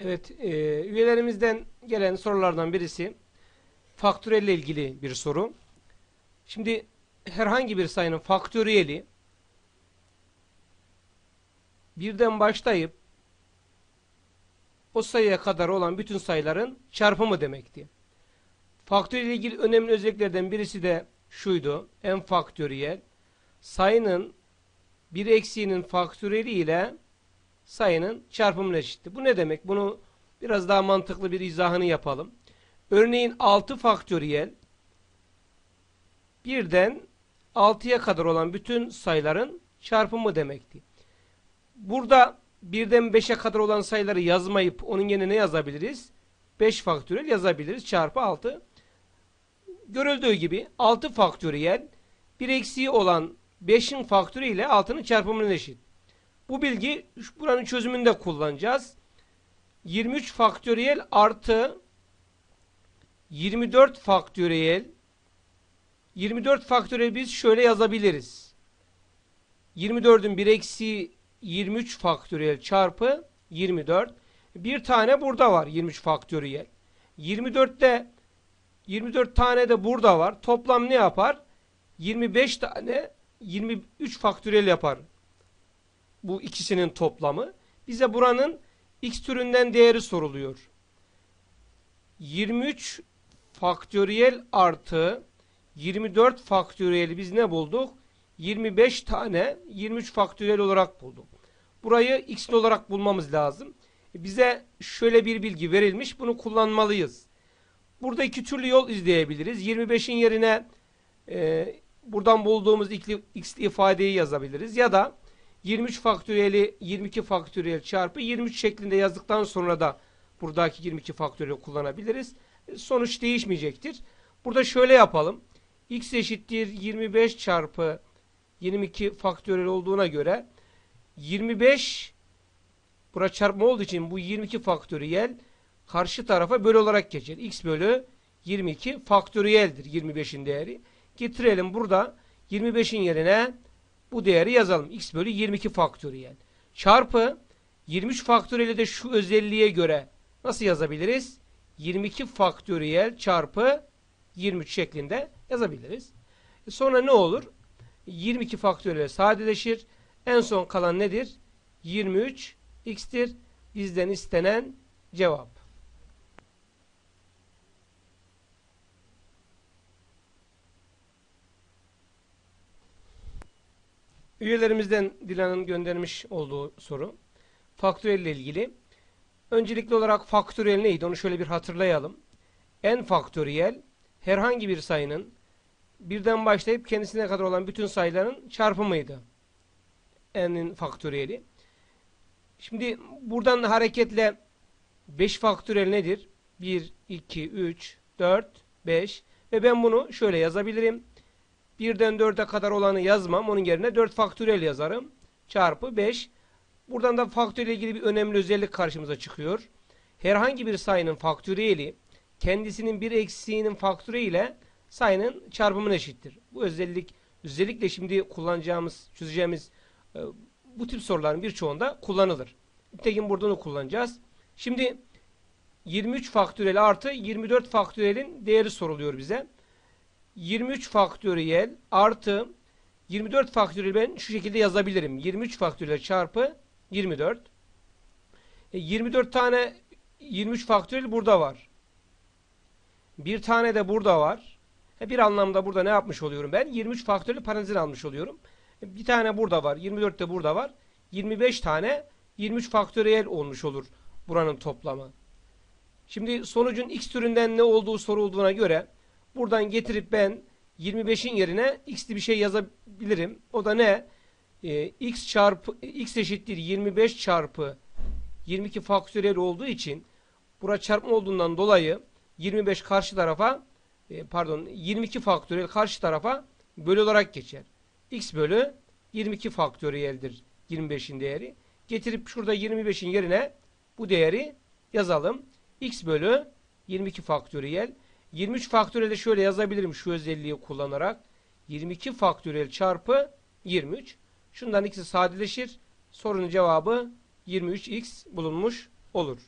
Evet, e, üyelerimizden gelen sorulardan birisi faktörelle ilgili bir soru. Şimdi herhangi bir sayının faktöriyeli birden başlayıp o sayıya kadar olan bütün sayıların çarpımı demekti. Faktöriyel ilgili önemli özelliklerden birisi de şuydu. En faktöriyel sayının bir eksiğinin faktöriyeli ile sayının çarpımına eşitti. Bu ne demek? Bunu biraz daha mantıklı bir izahını yapalım. Örneğin 6 faktöriyel birden 6'ya kadar olan bütün sayıların çarpımı demekti. Burada birden 5'e kadar olan sayıları yazmayıp onun yerine ne yazabiliriz? 5 faktöriyel yazabiliriz. Çarpı 6. Görüldüğü gibi 6 faktöriyel bir eksiği olan 5'in faktörü ile 6'nın çarpımına eşit. Bu bilgi buranın çözümünde kullanacağız. 23 faktöriyel artı 24 faktöriyel 24 faktöriyel biz şöyle yazabiliriz. 24'ün bir eksi 23 faktöriyel çarpı 24. Bir tane burada var 23 faktöriyel. 24'te 24 tane de burada var. Toplam ne yapar? 25 tane 23 faktöriyel yapar bu ikisinin toplamı. Bize buranın x türünden değeri soruluyor. 23 faktöriyel artı 24 faktöriyeli biz ne bulduk? 25 tane 23 faktöriyel olarak bulduk. Burayı x olarak bulmamız lazım. Bize şöyle bir bilgi verilmiş. Bunu kullanmalıyız. Burada iki türlü yol izleyebiliriz. 25'in yerine e, buradan bulduğumuz x ifadeyi yazabiliriz. Ya da 23 faktöriyeli 22 faktöriyel çarpı 23 şeklinde yazdıktan sonra da buradaki 22 faktöriyel kullanabiliriz. Sonuç değişmeyecektir. Burada şöyle yapalım. x eşittir 25 çarpı 22 faktöriyel olduğuna göre 25 bura çarpma olduğu için bu 22 faktöriyel karşı tarafa bölü olarak geçer. x bölü 22 faktöriyeldir 25'in değeri. Getirelim burada 25'in yerine bu değeri yazalım. x bölü 22 faktöriyel. Çarpı 23 faktöriyeli de şu özelliğe göre nasıl yazabiliriz? 22 faktöriyel çarpı 23 şeklinde yazabiliriz. E sonra ne olur? 22 faktöriyel sadeleşir. En son kalan nedir? 23 x'tir. Bizden istenen cevap. Üyelerimizden Dilan'ın göndermiş olduğu soru. Faktöriyel ile ilgili. Öncelikli olarak faktöriyel neydi? Onu şöyle bir hatırlayalım. n faktöriyel herhangi bir sayının birden başlayıp kendisine kadar olan bütün sayıların çarpımıydı. n'in faktöriyeli. Şimdi buradan hareketle 5 faktöriyel nedir? 1, 2, 3, 4, 5 ve ben bunu şöyle yazabilirim. 1'den 4'e kadar olanı yazmam. Onun yerine 4 faktöriyel yazarım. Çarpı 5. Buradan da faktöriyel ilgili bir önemli özellik karşımıza çıkıyor. Herhangi bir sayının faktöriyeli kendisinin bir eksiğinin faktörü ile sayının çarpımına eşittir. Bu özellik özellikle şimdi kullanacağımız, çözeceğimiz e, bu tip soruların birçoğunda kullanılır. Nitekim burada onu kullanacağız. Şimdi 23 faktöriyel artı 24 faktöriyelin değeri soruluyor bize. 23 faktöriyel artı 24 faktöriyel ben şu şekilde yazabilirim. 23 faktöriyel çarpı 24. E, 24 tane 23 faktöriyel burada var. Bir tane de burada var. E, bir anlamda burada ne yapmış oluyorum ben? 23 faktöriyel parantezine almış oluyorum. E, bir tane burada var. 24 de burada var. 25 tane 23 faktöriyel olmuş olur buranın toplamı. Şimdi sonucun x türünden ne olduğu sorulduğuna göre Buradan getirip ben 25'in yerine x'li bir şey yazabilirim. O da ne? Ee, x çarpı x eşittir 25 çarpı 22 faktöriyel olduğu için bura çarpma olduğundan dolayı 25 karşı tarafa e, pardon 22 faktöriyel karşı tarafa bölü olarak geçer. x bölü 22 faktöriyeldir 25'in değeri. Getirip şurada 25'in yerine bu değeri yazalım. x bölü 22 faktöriyel 23 faktöriyel de şöyle yazabilirim şu özelliği kullanarak. 22 faktöriyel çarpı 23. Şundan ikisi sadeleşir. Sorunun cevabı 23x bulunmuş olur.